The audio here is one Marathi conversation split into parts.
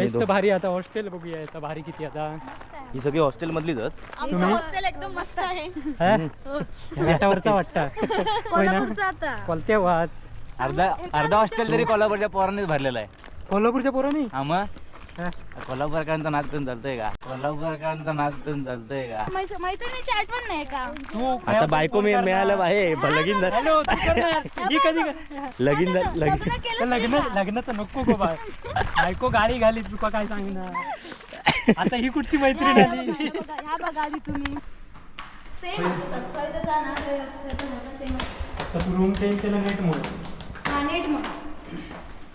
कॉलेज तर भारी आता हॉस्टेल बघूया याचा भारी किती आता. ही सगळी हॉस्टेल मधलीच आहेत. आमचं तुम्ही? हॉस्टेल एकदम मस्त आहे. हा? घाटावरचा वाटता. होय ना? कोल्हापूरचं आता. कोलत्या वाच? अर्धा अर्धा हॉस्टेल तरी कोल्हापूरच्या पोरांनीच भरलेला आहे. कोल्हापूरच्या पोरांनी? हा मग? हा. कोल्हापूरकरांचा नाच करून चालतोय का? कोल्हापूरकरांचा नाच करून चालतोय का? मैत्र- मैत्रिणीची आठवण नाही का? तू आता बायको मी मिळालं आहे. लगीन झालं. ही कधी लगीन झालं लगीन लग्नाचं नको गो बाय बायको गाडी घाली तुका काय सांगणार? आता ही कुठची मैत्रीण आली? ह्या बघा आधी तुम्ही. सेम सस्ता जसा ना सेम आता तू रूम चेंज केलं नेट म्हणून हा नेट मग हे पण होतं ना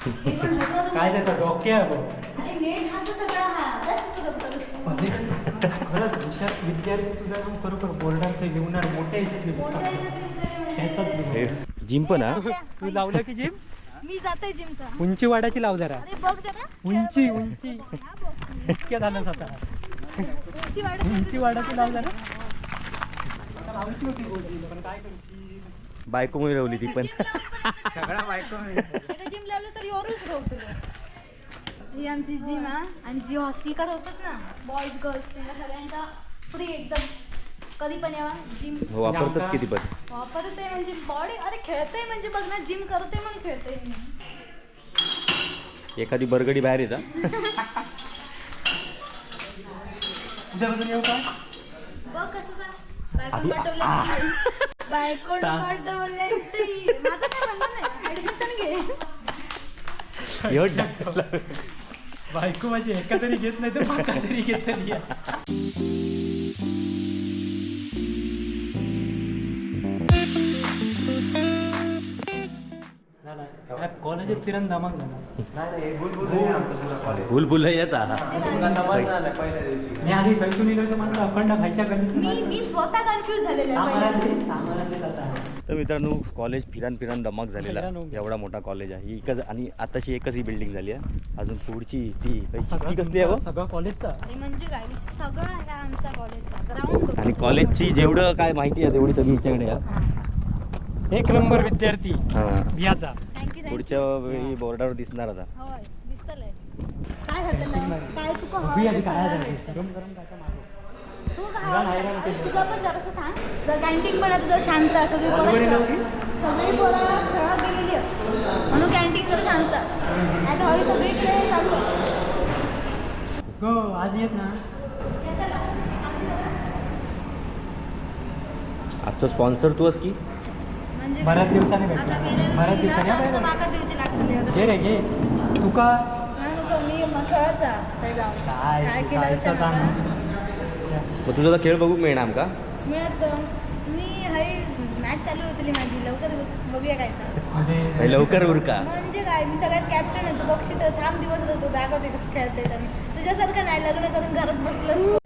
काय त्याचा डोक्या बघ. अरे नेट हा तर सगळा हा बस कसं करतो खरंच हुशार विद्यार्थी तुझा काम खरोखर बोर्डात ते मोठ्या. ह्याच्यात. हे जिम पण हा? तू लावलं की जिम? मी जाते जिमचा उंची वाढायची लाव जरा. अरे बघ जरा. उंची उंची. हा बघ. इतक्या झालं आता. उंची वाढायची लाव जरा. लावायची होती गोष्टी, पण काय करशील? बायको मिळवली ती पण. सगळा बायको जिम लावलं तरी ओरच राहतो ही आमची जिम आहे आणि जी हॉस्टेलकर होतात ना बॉईज गर्ल्स त्यांना सगळ्यांचा फ्री एकदम कधी पण यावा जिम हो, वापरतच किती पण. वापरते म्हणजे बॉडी अरे खेळते म्हणजे बघ ना जिम करते मग खेळते. मी एखादी बरगडी बाहेर येतात उद्यापासून येऊ का? बघ कसं बायकोन पाठवले बायकोन पाठवले ती. माझं काय म्हणणं नाही. ऍडमिशन घे. एवढं? बायको माझी एका तरी घेत नाही तर तरी घेत नाही कॉलेजात फिरण झाला. मी आधी पैसून म्हणलं अखंड खायच्या मी गणित मी स्वतः कन्फ्युज झालेले आहे पहिले. तर मित्रांनो कॉलेज फिरान फिरान धमाक झालेला फिरान. एवढा मोठा कॉलेज आहे. ही एकच आणि आताशी एकच ही बिल्डिंग झाली आहे. अजून पुढची ती ती कसली आहे हो? सगळं कॉलेजचा अरे म्हणजे काय विषय सगळं आहे का आमचा कॉलेजचा ग्राउंड आणि कॉलेजची जेवढं काय माहिती आहे तेवढी सगळी हिच्याकडे आहे. एक नंबर विद्यार्थी. हा. थँक्यू पुढच्या वेळी बोर्डावर दिसणार आता. होय दिसतलंय काय हवं ते. तुझं पण जरासं सांग जर कॅन्टीन पण आता जर शांत आहे, सगळी पोरं बरोबर आहे ना खेळत- सगळी पोरं खेळत गेलेली आहेत. म्हणून कॅन्टीन जर शांत. नाही तर हवी सगळीकडे चालू. आहे. हो आज येत ना? येतं का? आमची जरा- आजचा स्पॉन्सर तू की? म्हणजे बऱ्याच दिवसाने भेटलो. आता मेलेलं बऱ्याच दिवसाने. घे रे घे. तुका नाही नको, मी मग तुझा आता खेळ बघू मिळणार का? मिळत मी हाय मॅच चालू होती माझी. लवकर बघ- बघूया काय तर म्हणजे लवकर उरका म्हणजे काय मी सगळ्यात कॅप्टन आहे. तू बक्षी तर थांब दिवस होतो दाखवते कसं खेळते तुझ्यासारखं नाही लग्न करून घरात बसलंस तू.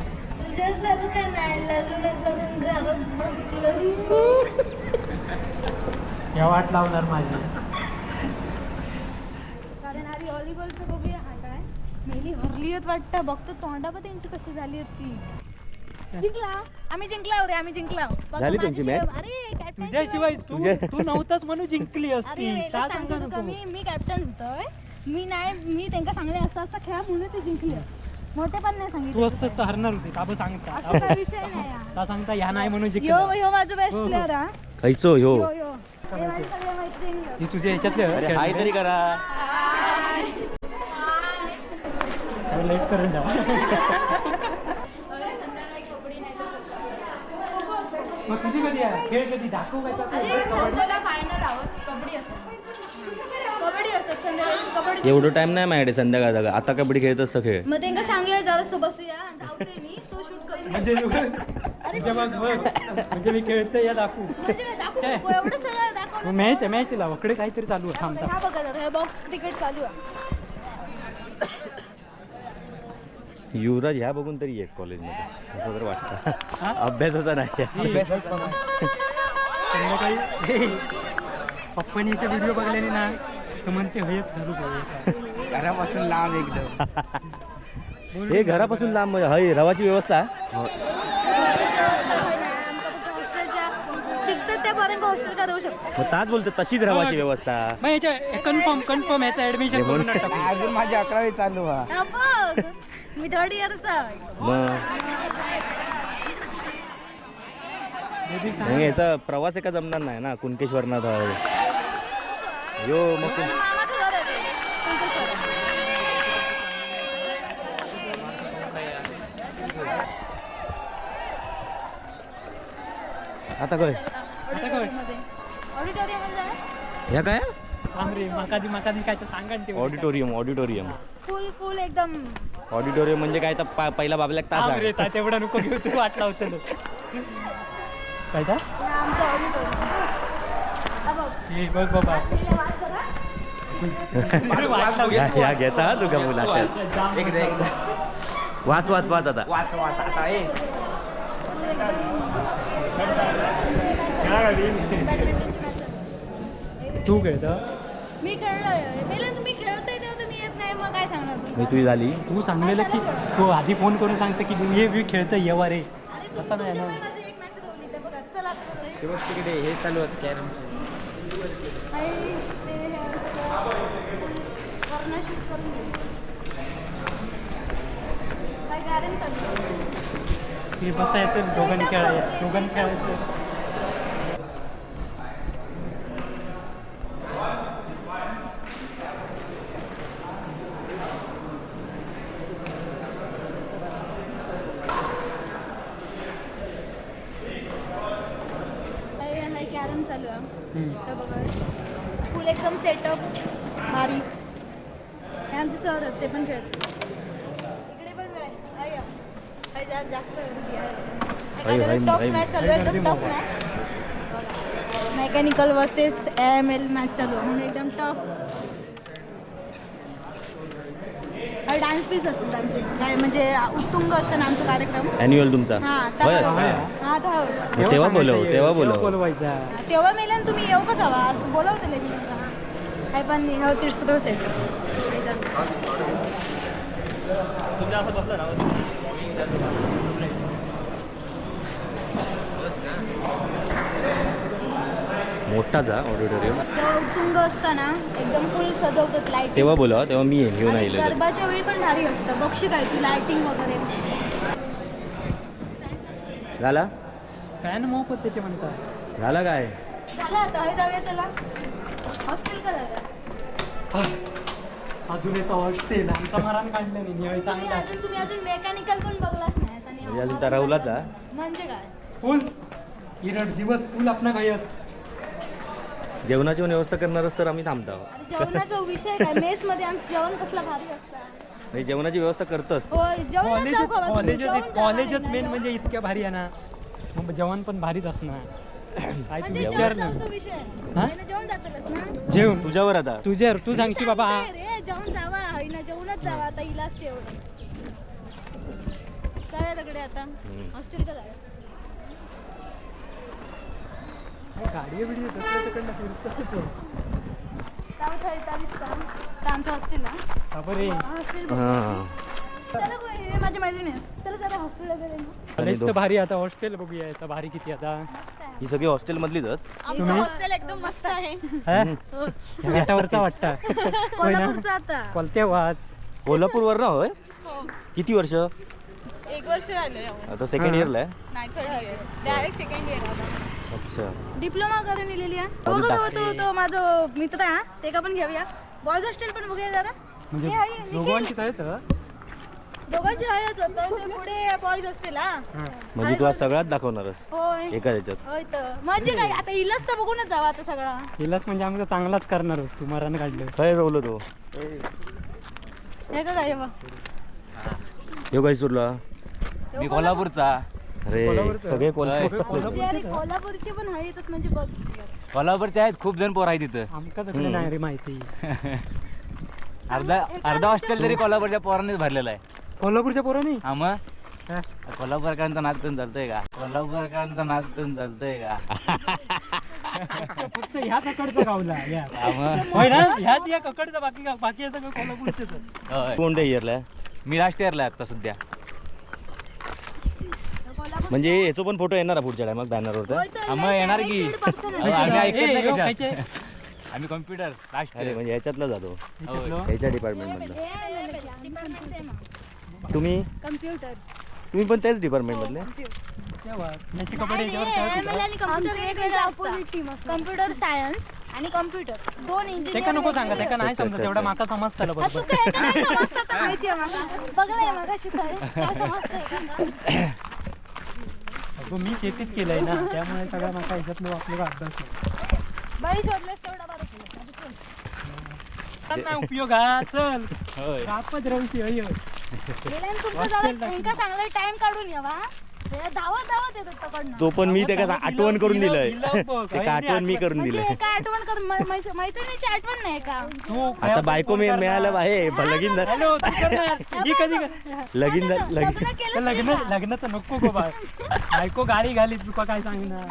तुझ्यासारखं नाही लग्न करून घरात बसलंस तू. या वाट लावणार माझी. कारण आधी व्हॉलीबॉलचं बघूया. हा काय? मेली हरली होत वाटतं. बघतो तोंडा पण त्यांची कशी झाली होती जिंकला. आम्ही जिंकला रे आम्ही जिंकला बघा, झाली त्यांची माझ्याशिवाय- match? अरे captain तुझ्याशिवाय तू तू नव्हताच म्हणून जिंकली अरे असती. वेगळं का सांगतो तुका मी मी कॅप्टन होतोय. मी नाही मी त्यांना सांगले असं असं खेळा म्हणून ते जिंकले. मोठे पण नाही तू सांगितलं असतंच तर हरणार होती. का बरं असं सांगता काय विषय नाही हा. का सांगता ह्या नाही म्हणून यो जिंकलं? यो माझं बेस्ट हो, हो. प्लेअर हा. खायचो ह्यो यो यो. हे. ही तुझ्या ह्याच्यातले अरे हाय तरी करा. लेट करून द्या मग तुझी कधी आहे? खेळ कधी? दाखवू काय एवढं टाइम नाही माझ्याकडे संध्याकाळ जागा आता कबड्डी खेळत असतं खेळ. मग त्यांना सांगूया जरासं बसूया. धावते मी. तो शूट करून. म्हणजे अरे म्हणजे मग बघ. म्हणजे मी खेळतोय या दाखवू. म्हणजे काय दाखवू नको एवढं सगळं दाखवलं मॅच आहे मॅच लाव. इकडे काहीतरी चालू आहे. हा बघा हे बॉक्स क्रिकेट चालू आहे. युवराज ह्या बघून तरी ये कॉलेजमध्ये. असं तर वाटतं. अभ्यासाचा नाही. संध्याकाळी हे, पप्पानीचे व्हिडिओ बघल्याने ना तर म्हणते हेच घालू पाहिजे घरापासून लांब एकदम. हे घरापासून लांब हय रवाची व्यवस्था. हॉस्टेलच्या पोरांना हॉस्टेल का देऊ शकतो. मग बोलतो तशीच राहायची व्यवस्था. मग याच्या कन्फर्म कन्फर्म याचं ऍडमिशन करून टाकू. अजून माझी अकरावी चालू हा हा बघ मी थर्ड इयरचा आहे. मग? मग याचा प्रवास एका जमणार नाही ना कुणकेश्वरनाथ यो मग माझं कुण- मामाचं घर आहे ते, कुंकेश्वर. आता काय ऑडिटोरियममध्ये. ऑडिटोरियममध्ये जाऊया? ह्या काय? थांब रे माकादी माकादी काय तर सांगा ना ते ऑडिटोरियम ऑडिटोरियम. फुल फुल एकदम. ऑडिटोरियम म्हणजे काय तर पा- पहिला बाबल्याक तास थांब आहे. रे ता तेवढा नको घेऊ तू वाटला होतं काय हे आमचं ऑडिटोरियम. हा बघ. बघ बाबा. अरे वाटला ह्या ह्या घेता हा तुका एकदा एकदा. वाच वाच वाच आता. वाच वाच आता ए. तू खेळतो? मी खेळलोय. पहिला तुम्ही खेळतोय तेव्हा तुम्ही येत नाही मग काय सांगणार मी तुम्ही तुझी झाली. तू सांगलेलं की तू आधी फोन करून सांगतं की हे मी खेळतो येवा रे अरे तसं नाही तुमच्या ना. वेळी माझी एक मॅच ठेवली तर बघा चला पुढे. ते बघ तिकडे हे चालू होत कॅरमचे. आणि ते हे सगळं वरनं shoot करून घे. काय गार्डन चालू आहे? हे बसायचं दोघांनी खेळायचं दोघांनी खेळायचं हाय हाय कॅरम चालू आहे हम्म. तर बघा फुल एकदम सेटअप भारी हे आमचे सर आहेत ते पण खेळतात इकडे पण आहे. आहे या. जा- जास्त आहे. मॅच चालू आहे एकदम top match mechanical versus M L match चालू आहे म्हणून एकदम टफ डान्स पीस असतात आमचे. काय म्हणजे उत्तुंग असतं ना आमचा कार्यक्रम. अॅन्युअल तुमचा? हा असं? हा. तेव्हा बोलव तेव्हा बोलव. तेव्हा मेल्यान तुम्ही येऊ का जावा? आज बोलावते काय पण हो तीर्थ सेट मोठाचा ऑडिटोरियम. जेव्हा उत्तुंग असतं ना एकदम फुल सजवतात लाइट तेव्हा बोलवा तेव्हा मी येईन येऊन येईल गरबाच्या वेळी पण भारी असतं. बक्षी काय ती लाइटिंग वगैरे. झाला? फॅन मोफत त्याचे म्हणतात. झाला काय? झालं आता. हे जाऊया चला. हॉस्टेल का जाऊया अजून याचा हॉस्टेल आमचा मरान काढलं नाही निवळ तुम्ही चांगला. अजून तुम्ही अजून मेकॅनिकल पण बघलाच नाही आणि म्हणजे अजून हा? म्हणजे काय? फुल. इरड दिवस फुल गयच. जेवणाची पण व्यवस्था करणारच तर आम्ही थांबतो आणि जेवणाचा विषय काय? मेस मध्ये आमचं जेवण कसलं भारी असतं. म्हणजे जेवणाची व्यवस्था करतोच. होय जेवण कॉलेजात कॉलेजात मेन म्हणजे इतक्या भारी आहे ना. मग जेवण पण भारीच असणार. काय म्हणजे विचार जेवण ना जाऊचा विषय. हा? आहे ना, जेवण जातलच ना? जेवण? तुझ्यावर आता. तुझ्या तू सांगशी बाबा. हा. रे जेवण जावा. हाय ना जेवणच जावा. आता जाऊया तिकडे आता. हम्म. हॉस्टेल का जाऊया? गाडी बिडी बसल्या तिकडनं फिरतच आहे. जाऊ थैतालीस का तर. आमच्या हॉस्टेलला बापा रे हॉस्टेल हां चला गो, हे माझी मैत्रीण आहे. चला जरा हॉस्टेलला गेले ना कॉलेज तर भारी आता हॉस्टेल बघूया. याचा भारी किती आता. ही सगळी हॉस्टेल मधलीच आहेत. आमचं हॉस्टेल एकदम मस्त आहे. हा? या घाटावरचा वाटता. होय ना कोल्हापूरचं आता. कोलत्या वाच कोल्हापूरवर ना होय किती वर्ष? एक वर्ष झालं सेकंड इयरला आहे. नाही थर्ड डायरेक्ट सेकंड इयर आता. अच्छा. डिप्लोमा करून इलेली आहे? करून बघा. तो तो तो माझा मित्र आहे ते का पण घेऊया. बॉयज हॉस्टेल पण बघूया जरा. म्हणजे हे आहे, निखिल. दोघांची कायच हा? दोघांची आहेच होतं ते पुढे बॉयज हॉस्टेल हा. म्हणजे तुला सगळ्यात दाखवणारच होय. एका ह्याच्यात. होय तर. म्हणजे काय आता इलाज तर बघूनच जावा आता सगळा. हिलाच म्हणजे आमचा चांगलाच करणार तू मरानं काढलं काय रवलं तो. हे का काय बा यो सुरला? मी कोल्हापूरचा. अरे कोल्हापूरचं? सगळे कोल्हापूर म्हणजे अरे कोल्हापूरचे पण आहे येतात म्हणजे बघ. कोल्हापूरचे आहेत खूप जण पोर आहेत तिथं आमका नाही रे माहिती. अर्धा अर्धा हॉस्टेल तरी कोल्हापूरच्या पोरांनीच भरलेलं आहे. कोल्हापूरच्या पोरांनी हा मग हा? कोल्हापूरकरांचा नाच करून चालतोय का कोल्हापूरकरांचा नाच करून चालतोय का फक्त ह्या ककडचा गावला या हा मग होय ना ह्याच या ककडचा बाकी गाव- बाकी आहे सगळं कोल्हापूरचेच आहे. होय. कोणत्या इयरला आहे मी लास्ट इयरला आहे आता सध्या म्हणजे याचो पण फोटो येणार पुढच्या टायमात बॅनरवर तर आम्हाला येणार की अहो, आम्ही ऐकत ए, नाही यो, कशात. खायचे? आम्ही कॉम्प्युटर लास्ट अरे म्हणजे याच्यातला जातो? याच्या डिपार्टमेंटमधलं तुम्ही? कम्प्युटर तुम्ही पण त्याच डिपार्टमेंटमधले याच्यावर काय आणि कम्प्युटर सायन्स आणि कम्प्युटर दोन ते का इंजिनियर नको सांगा ते का नाही समजत? तेवढा. माका समजतं तू बरोबर का? अगं मी शेतीत केलंय ना त्यामुळे सगळा माका ह्याच्यातलं आपल्याला अभ्यास आहे. बाई शोधलेस तेवढा बरं केलं नाही उपयोग हा चल. होय. रापत रवशी अय गेल्यानं तुमचं जरा त्यांका चांगला टाइम काढून यावा धावत धावत येतात तकडनं तो पण मी त्याला आठवण करून दिलं- दिलंय. आठवण मी करून म्हणजे दिलंय. आठवण मैत्रिणीची आठवण नाही का? तू आता बायको मी मिळालं आहे पण लगीन ही लगीन लग्न लगीन? लग्नाचं नको गो बाय बायको गाडी घालीत तुका काय सांगणार?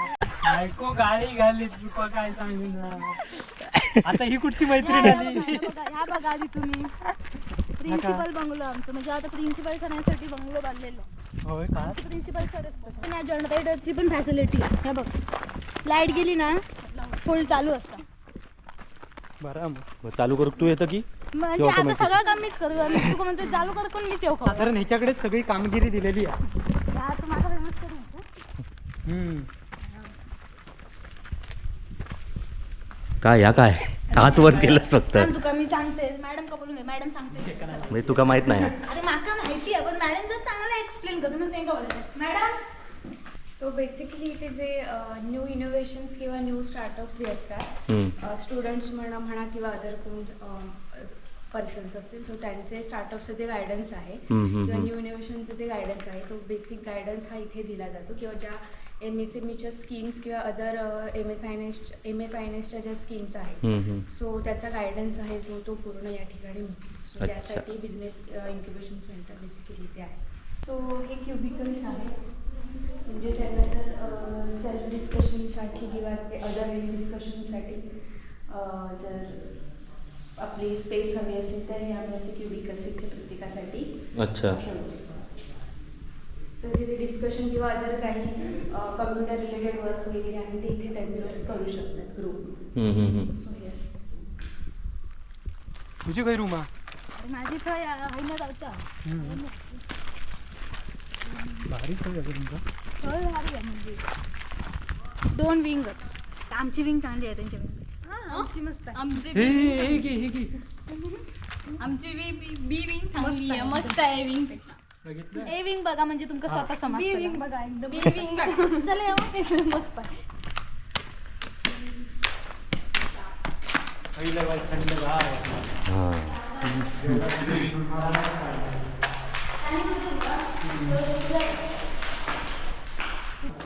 बायको गाडी घालीत तुका काय सांगणार? आता ही कुठची मैत्रीण आली? ह्या बघा आधी तुम्ही. प्रिन्सिपल बंगलो आमचं. म्हणजे आता प्रिन्सिपल सरांसाठी बंगलो बांधलेलो. होय का आमचे प्रिन्सिपल सर असतात आणि या जनरेटरची पण फॅसिलिटी आहे. हे बघ. लाइट गेली ना फुल चालू असतं. बरं मग. चालू करू तू येतं की? म्हणजे आता automatic. सगळं काम मीच करू. आणि तू म्हणते चालू कर कोण मीच येऊ खाऊ. साधारण ह्याच्याकडेच सगळी कामगिरी दिलेली आहे. या तू माझा फेमस करू हम्म. काय या काय? हात वर केलंच फक्त. तुका मी सांगते. मॅडम का बोलून मॅडम सांगते. म्हणजे तुका माहीत नाही. अरे माका माहिती आहे पण मॅडम जर चांगला एक्सप्लेन करतो मग तेंका बोलायचं मॅडम? सो बेसिकली इथे जे न्यू इनोव्हेशन्स किंवा न्यू स्टार्टअप्स जे असतात. स्टुडंट्स म्हणा म्हणा किंवा अदर कोण पर्सन्स असतील सो त्यांचे स्टार्टअपचं जे गायडन्स आहे हम्म, हम्म, किंवा हम्म. न्यू इनोव्हेशनचं जे गायडन्स आहे तो बेसिक गायडन्स हा इथे दिला जातो किंवा ज्या एम एस एम ईच्या स्कीम्स किंवा other M S I N S M S I N एसच्या ज्या स्कीम्स आहेत. सो त्याचा गायडन्स आहे जो तो पूर्ण या ठिकाणी मिळतो सो. त्यासाठी बिझनेस इन्क्युबेशन सेंटर बेसिकली ते आहे. सो हे क्युबिकल्स आहे म्हणजे त्यांना जर सेल्फ डिस्कशनसाठी किंवा ते अदर डिस्कशनसाठी जर आपली स्पेस हवी असेल तर हे आम्ही असे क्युबिकल्स इथे प्रत्येकासाठी अच्छा. सो तिथे डिस्कशन किंवा अदर काही कम्प्युटर रिलेटेड वर्क वगैरे आहे ते इथे त्यांचं करू शकतात ग्रुप हम्म, हम्म, हम्म. सो येस तुझी काही रूम अरे माझी थंय आहे ना भारी सोय आहे तुमचा? थंय भारी आहे म्हणजे. दोन विंग आमची विंग चांगली आहे त्यांच्या विंग आमची मस्त आमची हे हे हे आमची बी बी बी विंग चांगली आहे मस्त आहे विंगपेक्षा. ए विंग बघा म्हणजे तुमका स्वतः समज बी विंग बघा एकदम. बी विंग चला येऊ. मस्त. हा.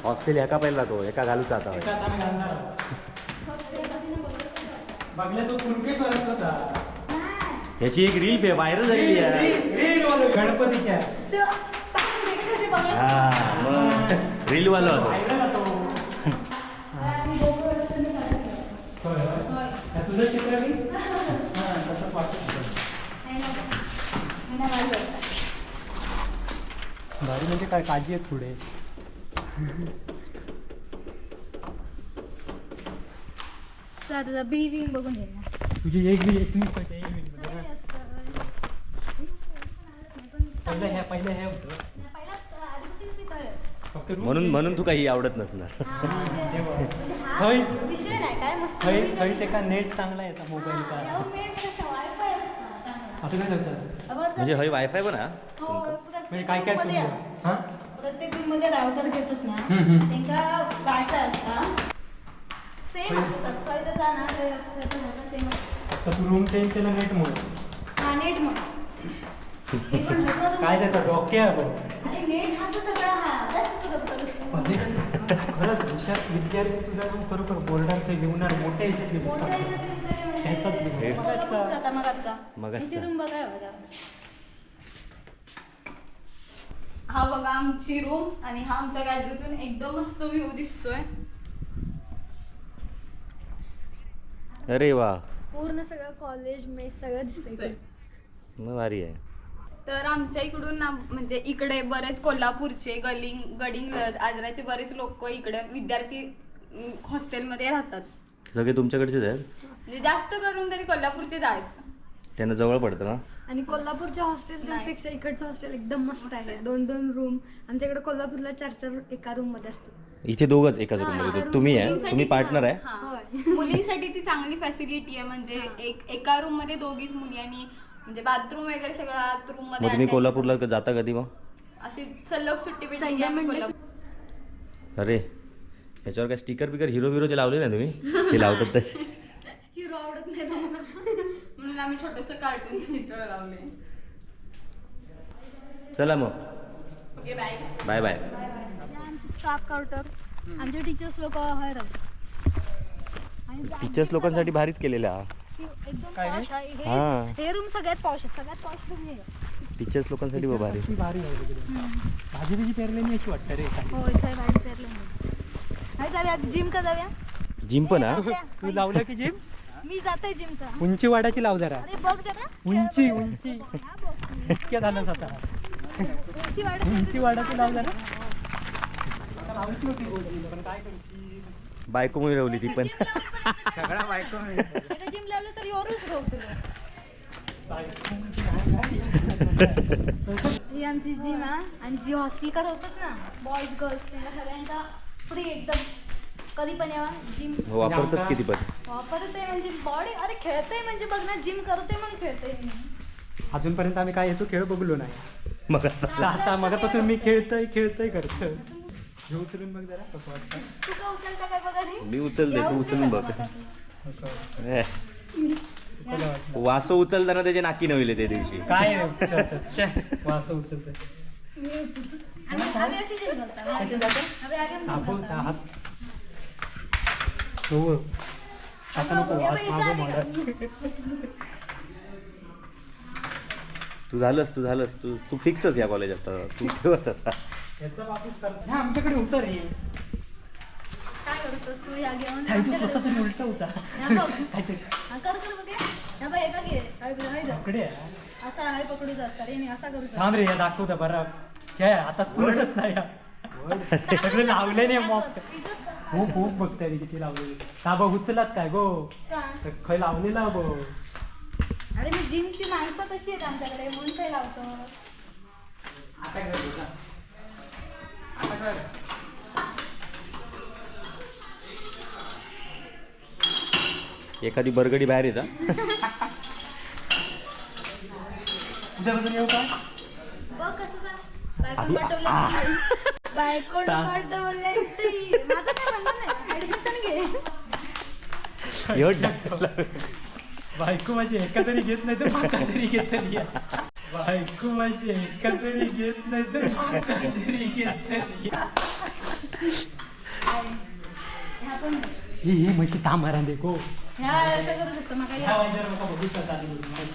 हॉस्टेल एका पहिला तो एका घालूचा आता. बघल्या तो कुणकेश्वरात होता ह्याची एक रील व्हायरल झालेली आहे. रील वालो गणपतीच्या. हा मग रील वाला होतो. तुझं चित्र मी? हा, तसंच वाटत भारी म्हणजे काय काळजी आहेत पुढे. बघून घे तुझी एक बी एक मी एक बी बघ ना. पहिलं ह्या पहिलं ह्या होतं. फक्त म्हणून म्हणून तू काही आवडत नसणार. हे. थंय विषय नाही काय मस्त थंय थंय ते का नेट चांगला येतं मोबाईल का असं काय लक्षात म्हणजे हय वायफाय पण हा. हो, म्हणजे काय काय सुविधा? हां? प्रत्येक रूममध्ये राउटर घेतात ना हम्म, हम्म. त्यांका वायफाय असता. सेम असतो सस्ता तसा ना ते सेम तर तू रूम चेंज केलं नेटमुळे. हा नेट हे काय त्याचा डोके आहे बघ. अरे नेट तर सगळा अभ्यास कसं करतो नुसतं? म्हणजे खरंच हुशार विद्यार्थी तुझा पण खरोखर बोर्डात ते मोठ्या. हा बघा आमची रूम आणि हा आमच्या गॅलरीतून एकदम मस्त व्ह्यू दिसतोय. अरे वा. पूर्ण सगळं कॉलेज मेस सगळं दिसतंय दिसतंय. मग भारी आहे. तर आमच्या इकडून ना म्हणजे इकडे बरेच कोल्हापूरचे गलिंग गडिंग्लज आजराचे बरेच लोक इकडे विद्यार्थी हॉस्टेलमध्ये राहतात. सगळे तुमच्याकडचेच आहेत? म्हणजे जास्त करून तरी कोल्हापूरचेच आहेत. त्यांना जवळ पडतं ना? आणि कोल्हापूरच्या हॉस्टेलपेक्षा इकडचं हॉस्टेल एकदम मस्त आहे. दोन दोन रूम. आमच्याकडे कोल्हापूरला चार चार एका रूममध्ये असतात. इथे दोघंच एकाच रूममध्ये तुम्ही आहे. तुम्ही पार्टनर आहे. हा. मुलींसाठी ती चांगली फॅसिलिटी आहे. म्हणजे एक एका रूममध्ये दोघीच मुली आणि म्हणजे बाथरूम वगैरे सगळं आत रूम मग मध्ये तुम्ही. कोल्हापूरला क- जाता कधी मग? अशी सलग सुट्टी भेटली की आम्ही कोल्हापूर- अरे याच्यावर काय स्टिकर बिकर हिरो बिरोचे लावले ना तुम्ही? ते लावतात तसे हिरो आवडत नाही ना मला म्हणून आम्ही छोटस कार्टूनचं चित्र लावले चला मग. Okay bye bye bye staff counter आमचे टीचर्स लोक हय टीचर्स लोकांसाठी भारीच केलेलं हा एकदम काय रे? पॉश आहे. हे- हा. हे रूम सगळ्यात पॉश आहे. सगळ्यात पॉश रूम हे. आहे. टीचर्स लोकांसाठी बा भारी ती भारी आहे तिकडे. भाजी बिजी पेरलेली अशी वाटतं रे खाली. हो इथे बाहेर पेरलं नाही जाऊया. जिम का जाऊया. जिम पण हा तू लावलं की जिम मी जाते जिम का उंची वाढायची लाव जरा. अरे बघ जरा. उंची उंची. हा बघ. इतक्या झालं आता उंची वाढत उंची वाढायची लाव जरा. आता लावायची होती पण काय करशील? बायको मिळवली ती पण. सगळा बायको जिम लावलं तर काय काय? ही आमची जिम आहे आणि जी हॉस्टेल होतात ना बॉईज गर्ल्स त्यांना सगळ्यांचा फ्री एकदम. कधी पण यावा जिम वापरतच किती पण. वापरते म्हणजे बॉडी अरे खेळते म्हणजे बघ ना जिम करते मग खेळते. अजूनपर्यंत आम्ही काय याचो खेळ बघलो नाही. मग आता. आता मगापासून मी खेळतोय खेळतोय करतोय. हे उचलून बघ जरा कसं वाटतं. तू का उचलता काय बघा रे मी उचलते तू उचलून बघ. कसं वाटतं? ए, तुला वाटलं? वासो उचलताना त्याचे नाकी नवले त्या दिवशी. काय रे उचलतं? छे, वासं उचलतंय. आम्ही आम्ही अशी जिम करतो कशी जातं? आम्ही आगे जिम आपण हात हो आता नको हात मागं. तू झालंस तू झालंस. तू तू फिक्सच या कॉलेजात आता. तू ठेवत आता. वापस कर. हे आमच्याकडे होतं रे काय करतोस तू? या घेऊन काही तू कसा तरी उलट होता? हा बघ. काहीतरी. हा कर कर बघे हा बाई एका घे. हाय बघ, हाय जा. इकडे आहे. असा हाय पकडूच असतात रे असा करूचा थांब रे हे दाखवता बरं. आता पुरत नाही. हा. सगळे लावले नाही मॉक खूप खूप बघताय रे किती लावलेली का बघ उचलात काय गो? खय लावलेला बघ. अरे मी जिमची माणसं तशी आहेत आमच्याकडे. म्हणून काय लावतो? आता कर कर एखादी बरगडी बाहेर येता. उद्यापासून येऊ का? बघ कसं जा. बायकोन पाठवलं बायकोन पाठवलंय ते. माझं काय म्हणणं नाही. ऍडमिशन घे. एवढं. बायको माझी एका तरी घेत नाही तरी घेत नाही बायको माझी एका तरी घेत नाही तर माका तरी घेत नाही ही ही म्हशी थांब मारा दे गो ह्या करत असतं मग ह्या वाजल्यावर नका बघू का चालू करू.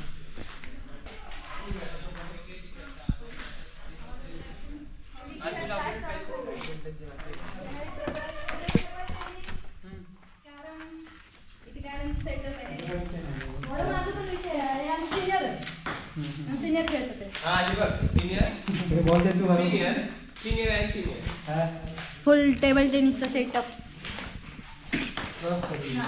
म्हणून माझा पण विषय आहे आम्ही सिनियर सिनियर खेळत होते हे बॉल दे तू बरोबर. हा. फुल टेबल टेनिसचा सेटअप का?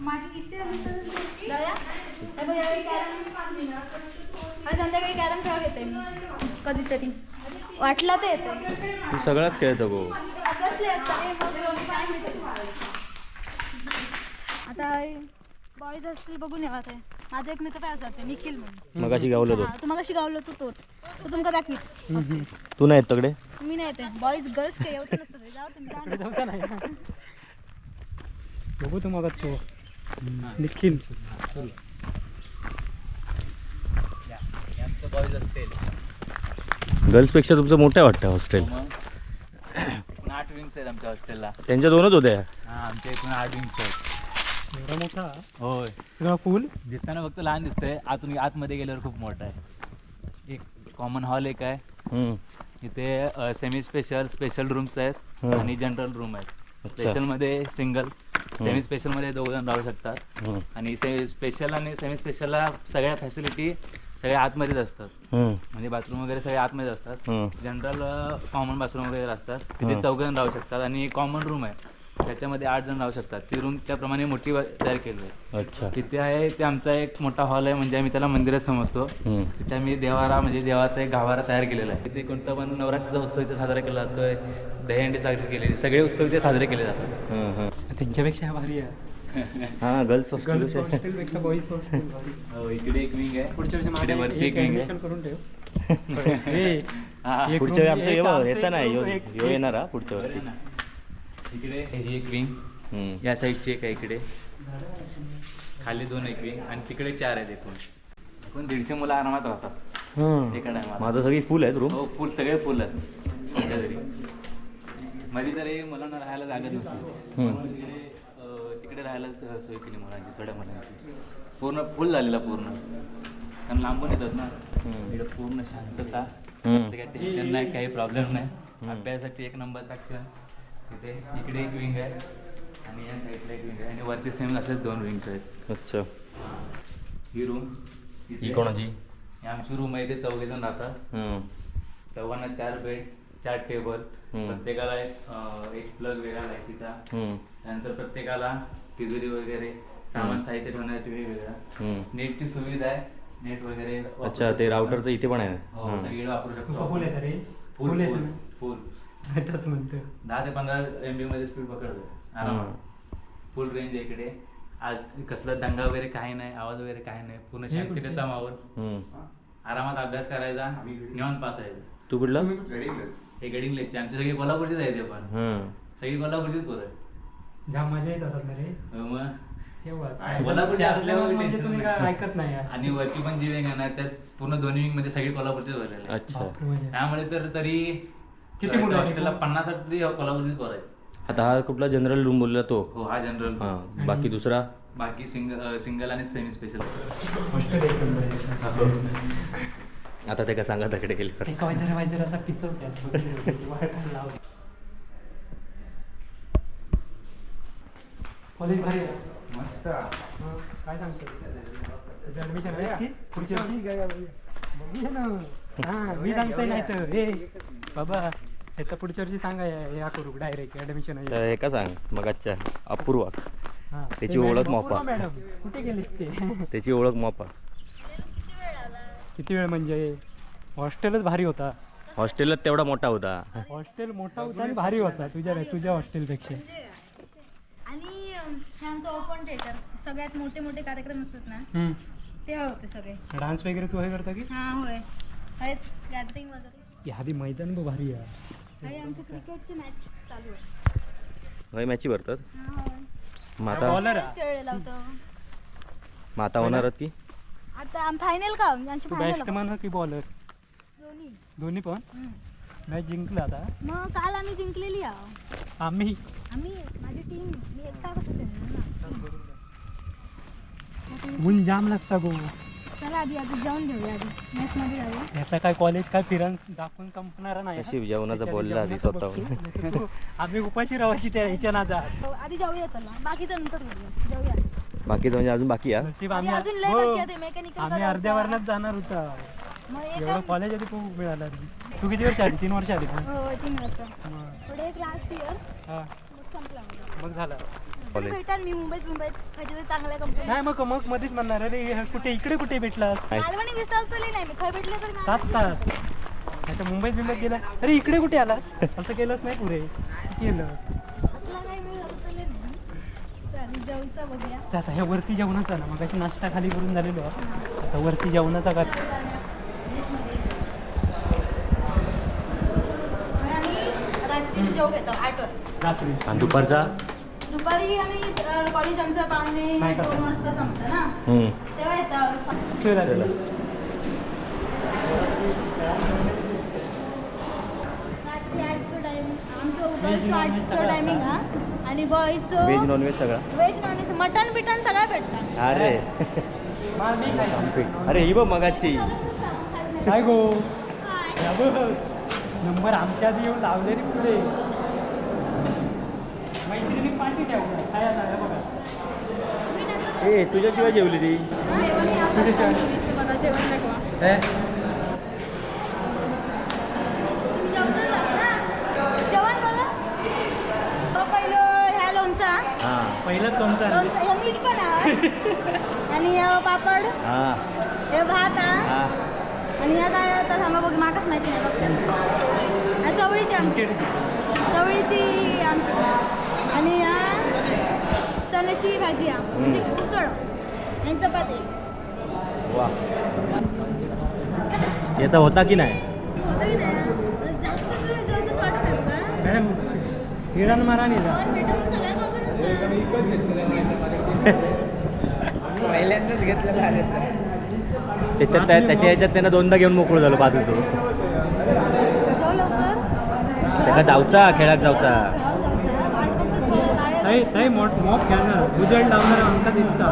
माझी किती जाऊया हे बघ, यावेळी कॅरम आज संध्याकाळी कॅरम खेळ घेते मी? कधीतरी. वाटलं ते येते. तू सगळाच खेळतो गो. आता बॉईज असतील बघून येवा ते माझा एक मित्र काय जाते निखिल म्हणून. मग अशी गावलं तो. हा, तू मग गावलं तू तोच. तो तुमका दाखवीत. तू नाही येत तकडे मी नाही येते. बॉईज गर्ल्स काही येऊच नसतं रे. जाऊ तुम्ही जाऊ इकडे जाऊचा नाही बघू तू. मग चो निखिल गर्ल्सपेक्षा तुमचं मोठं आहे वाटतं हॉस्टेल आठ विंग्स आहेत आमच्या हॉस्टेलला त्यांच्या दोनच होत्या हा आमच्या इथून आठ विंग्स आहेत. एवढा मोठा? होय. सगळा फुल दिसताना फक्त लहान दिसतंय. आतून आतमध्ये गेल्यावर खूप मोठा आहे. एक कॉमन हॉल एक आहे. हम्म. इथे सेमी स्पेशल स्पेशल रूम्स आहेत हं. आणि जनरल रूम आहेत. अच्छा. स्पेशलमध्ये सिंगल सेमी स्पेशलमध्ये दोघ जण राहू शकतात. हम्म. आणि से स्पेशल आणि सेमी स्पेशलला सगळ्या फॅसिलिटी सगळ्या आतमध्येच असतात. म्हणजे बाथरूम वगैरे सगळे आतमध्ये असतात. जनरल कॉमन बाथरूम वगैरे असतात. तिथे हं. चौघ जण राहू शकतात आणि कॉमन रूम आहे. त्याच्यामध्ये आठ जण राहू शकतात. ती रूम त्याप्रमाणे मोठी तयार केली आहे. अच्छा. तिथे आहे ते आमचा एक मोठा हॉल आहे. म्हणजे आम्ही त्याला मंदिरच समजतो. तिथे आम्ही देवारा म्हणजे देवाचा एक गाभारा तयार केलेला आहे. तिथे कोणता पण नवरात्रीचा उत्सव इथे साजरा केला जातोय. दहीहंडी साजरी केलेली. सगळे उत्सव इथे साजरे केले जातात. हं, हं. त्यांच्यापेक्षा भारी आहे. हा गर्ल्स गर्ल्स हॉस्टेल हॉस्टेलपेक्षा बॉईज हॉस्टेल हो, इकडे एक विंग आहे. पुढच्या वर्षी इकडे माझ्या वरती एक एक विंग करून ठेव. हा, पुढच्या वेळी आमचं ये ह्याचा एक नाही एक- ह्यो येणार हा पुढच्या वर्षी? इकडे ही एक विंग हम्म. या साईडची एक आहे इकडे. खाली दोन एक विंग आणि तिकडे चार आहेत एकूण. एकूण दीडशे मुलं आरामात राहतात. हं. एका टायमाला माझं सगळी फुल आहेत रूम हो फुल सगळे फुल आहेत. सध्या तरी. मध्ये तरी मुलांना राहायला जागा नव्हती. तिकडे राहायला स- सोय केली मुलांची थोड्या मुलांची. पूर्ण फुल झालेला पूर्ण. कारण लांबून येतात ना. इकडे पूर्ण शांतता. जास्त काही टेन्शन नाही काही प्रॉब्लेम नाही. अभ्यासासाठी एक नंबरचा क्षण. तिथे इकडे एक विंग आहे आणि या साईडला एक विंग आहे. आणि वरती सेम असेच दोन विंग्स आहेत. अच्छा. ही रूम ही कोणाची? ही आमची रूम आहे. इथे चौघे जण राहतात. चौघांना चार बेड चार टेबल. प्रत्येकाला एक प्लग वेगळा लाईटीचा. त्यानंतर प्रत्येकाला तिजोरी वगैरे सामान. साहित्य ठेवण्यासाठी वेगवेगळा हम्म. नेटची सुविधा आहे नेट वगैरे अच्छा ते. राउटरचं इथे पण आहे. हो. सगळीकडे वापरू शकतो. फुल रे? फुल फुल त्याच म्हणतो दहा ते पंधरा एम बी मध्ये स्पीड पकडतो फुल रेंज आहे इकडे. आज कसला दंगा वगैरे काही नाही आवाज वगैरे काही नाही. पूर्ण हे? माहोल हम्म. आरामात अभ्यास करायचा. निवांत पास आहे. तू कुठला? हे गडिंग लेकचे आमचे सगळे कोल्हापूरचेच आहेत ते पण. हं. सगळी कोल्हापूरचीच पोरं जाम मजा येत असत ना रे हो मग तेव्हा कोल्हापूरचे असल्यावर म्हणजे tension तुम्ही नाही. काय ऐकत नाही यार. आणि वरची पण जी वेग आहे ना त्यात पूर्ण दोन्ही विंगमध्ये सगळे कोल्हापूरचेच भरलेले. अच्छा बापरे, म्हणजे. त्यामुळे तर तरी किती मुलं आहेत? हॉस्टेलला पन्नास साठ तरी कोल्हापूरचीच पोरं आहेत आता हा कुठला जनरल रूम बोलला तो हो हा जनरल हा बाकी दुसरा बाकी सिंगल सिंगल आणि सेमी स्पेशल हॉस्टेल एक नंबर आहे. आता ते का सांगा तकडे गेले वाजरा असा पिचवत्यात कॉलेज भारी आहे. मस्त. हं, काय सांगतो ऍडमिशन आहे? की पुढच्या वर्षी? बघूया ना. हां मी सांगतोय नाही तर हे बाबा ह्याचा पुढच्या वर्षी सांगा या या करू डायरेक्ट ऍडमिशन आहे. हे का सांग मग अच्छा अपूर्वा हां, त्याची ओळख मोपा. मॅडम कुठे ते? त्याची ओळख मोपा. किती वेळ म्हणजे? हॉस्टेलच भारी होता. हॉस्टेलच तेवढा मोठा होता. हॉस्टेल मोठा होता आणि भारी होता तुझ्या तुझ्या हॉस्टेलपेक्षा. अं, हे आमचं ओपन थिएटर सगळ्यात मोठे मोठे कार्यक्रम असतात ना हम्म. तेव्हा होते सगळे. डान्स वगैरे तू हे करता की? हा होय. हेच गॅदरिंग वगैरे. यादी मैदान बघ भारी आहे आणि आमची क्रिकेटची मॅच चालू आहे. होय मॅची भरतात? हा होय. मग आता बॉलर तेच खेळलेला होतं. मग आता होणार आहेत की? आता फायनल का? आमची तू फायनल बॅट्समन की बॉलर दोन्ही. दोन्ही पण? हम्म. मॅच जिंकला आता. मग काल आम्ही जिंकलेली आहो. आम्ही? आम्ही माझी टीम मी एकटा कसं खेळणार ना. ऊन जाम लागता गो. चला आधी आधी जाऊन घेऊया आधी. मॅच मध्ये जाऊया. काय कॉलेज काय फिरन्स दाखवून संपणार नाही. हा. नशीब जेवणाचं बोलला आधी स्वतःहून. तू- आम्ही उपाशी राहायची त्या ह्याच्या नादात हो, आधी जाऊया चला. बाकीचं नंतर. जाऊया. बाकीचं म्हणजे अजून बाकी आहे? नशीब आधी आम्ही अजून लय हो, बाकी आहे ते मेकॅनिकल आम्ही अर्ध्या वरणात जाणार होता. मग एवढं एक कॉलेज आधी खूप मिळाला तू किती वर्ष आली तीन वर्ष आली का हो तीन वाजता मग, पुढे एक लास्ट इयर हा, मग झालं. तुम्ही भेटाल मी मुंबईत मुंबईत. काहीतरी चांगल्या कंपनी नाही मग मग मध्येच म्हणणार अरे हे कुठे इकडे कुठे भेटलास? कालवणी विसरतली नाही मी खय भेटले तरी मला नाही तर मुंबईत मुंबईत गेला. अरे इकडे कुठे आलास? असं केलंच नाही पुरे केलं? असला काही मी विसरतले नाही. चालेल जाऊचा बघूया. तर आता ह्या वरती जेवणाचा ना मग नाश्ता खाली करून झालेलो. आहे. आता वरती जेवणाचा का आणि आम्ही रात्रीची जेव घेतो आठ वाजता. रात्री. आणि दुपारचा? दुपारी आम्ही कॉलेज आमचं पावणे नाही का? दोन वाजता संपतं ना. हम्म. तेव्हा येतं. चल. आता. चला. रात्री आठचं टाइम आमचं गर्ल्सचं आठचं टायमिंग हा. आणि व्हेज नॉनव्हेज सगळा? व्हेज नॉनव्हेज मटन बिटन सगळं भेटतं. अरे. माल मी खायचा. अरे ही बघ मगाची. काय गो? नंबर आमच्या आधी येऊन लावले रे पुढे. पहिलंच कोणचं? लोणचा हे मीठ पण आहे. आणि हे पापड. हां. हे भात हां. आणि ह्या काय आता थांबा बघ मागच माहिती नाही बघ चवळीची आमटी. आमच्याकडे चवळीची आमटी. चण्याची भाजी आहे. म्हणजे उसळ. आणि चपाती. वा. याचा होता की नाही? होतं की नाही? जास्त तर जेवतच वाटत नाही तुला मॅडम हिरण मारा नाही जा. जेवण भेटलं म्हणून सगळ्या खाऊ पहिल्यांदाच घेतलेलं आहे त्याच्यात त्या- त्याच्या याच्यात त्यांना दोनदा घेऊन मोकळं झालं बाजूचं. लवकर. त्याला जाऊचा खेळात जाऊचा राहून जायचं. वाट बघत बघ, गाड्या ताई ताई मोठ मॉप खेळणार उजळ लावणार आमकां दिसता